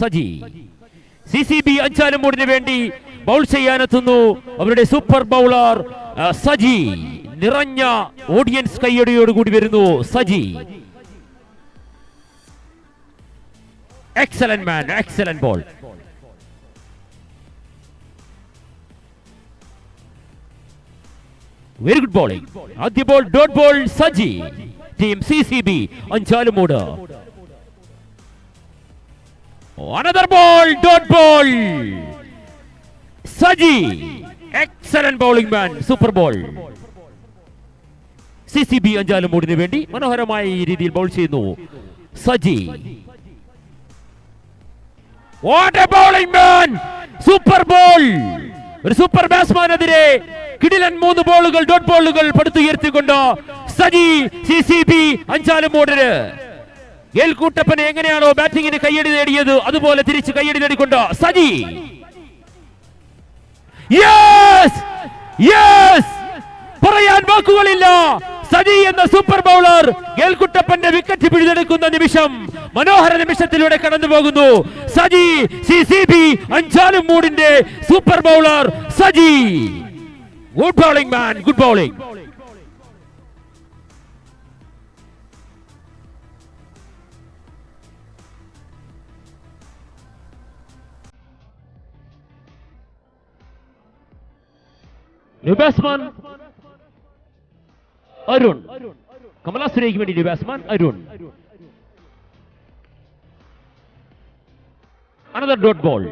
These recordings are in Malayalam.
സജി. സി സി ബി അഞ്ചാലമൂടിന് വേണ്ടി ബൗൾ ചെയ്യാനെത്തുന്നു. അവരുടെ സൂപ്പർ ബൗളർ സജി. നിറഞ്ഞ ഓഡിയൻസ് കയ്യടിയോടുകൂടി വരുന്നു Saji. Excellent man excellent ball very good bowling ആദ്യ ball dot ball Saji. Team C C B Anchalumoodu another ball dot ball Saji excellent bowling man super ball C C B അഞ്ചാലുമൂടിന് വേണ്ടി മനോഹരമായ ഈ രീതിയിൽ ബൗൾ ചെയ്യുന്നു. Saji bowling man super ball ഒരു സൂപ്പർ ബാറ്റ്സ്മാനെതിരെ കിടിലൻ മൂന്ന് ബോളുകൾ ഡോട്ട് ബോളുകൾ പടുത്തുയർത്തിക്കൊണ്ട് സജി സി സി ബി അഞ്ചാലും മോഡിന് ഏൽക്കൂട്ടപ്പന് എങ്ങനെയാണോ ബാറ്റിംഗിന് കയ്യടി നേടിയത്? അതുപോലെ തിരിച്ച് കയ്യടി നേടിക്കൊണ്ട്? സജി. യെസ് യെസ് പറയാൻ വാക്കുകളില്ല. സജി എന്ന സൂപ്പർ ബൗളർ ഗേൽകുട്ടപ്പന്റെ വിക്കറ്റ് പിടിച്ചെടുക്കുന്ന നിമിഷം മനോഹര നിമിഷത്തിലൂടെ കടന്നു പോകുന്നു. സജി സി സി ബി അഞ്ചാലും മൂടിന്റെ super bowler Saji. Good bowling man good bowling new batsman Arun കമലാസുരയ്ക്ക് വേണ്ടി new batsman Arun another dot ball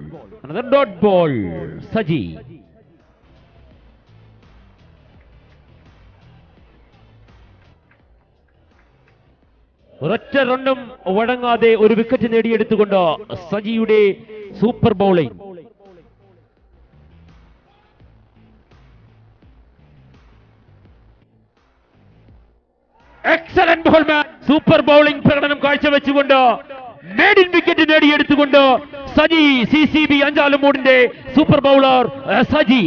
another dot ball Saji ഒരൊറ്റ റണ്ണും വഴങ്ങാതെ ഒരു വിക്കറ്റ് നേടിയെടുത്തുകൊണ്ട് സജിയുടെ super bowling excellent ball man super bowling പ്രകടനം കാഴ്ചവെച്ചുകൊണ്ട് മേഡിൻ വിക്കറ്റ് നേടിയെടുത്തുകൊണ്ട് സജി സി സി ബി അഞ്ചാലും മൂടിന്റെ സൂപ്പർ ബൗളർ സജി.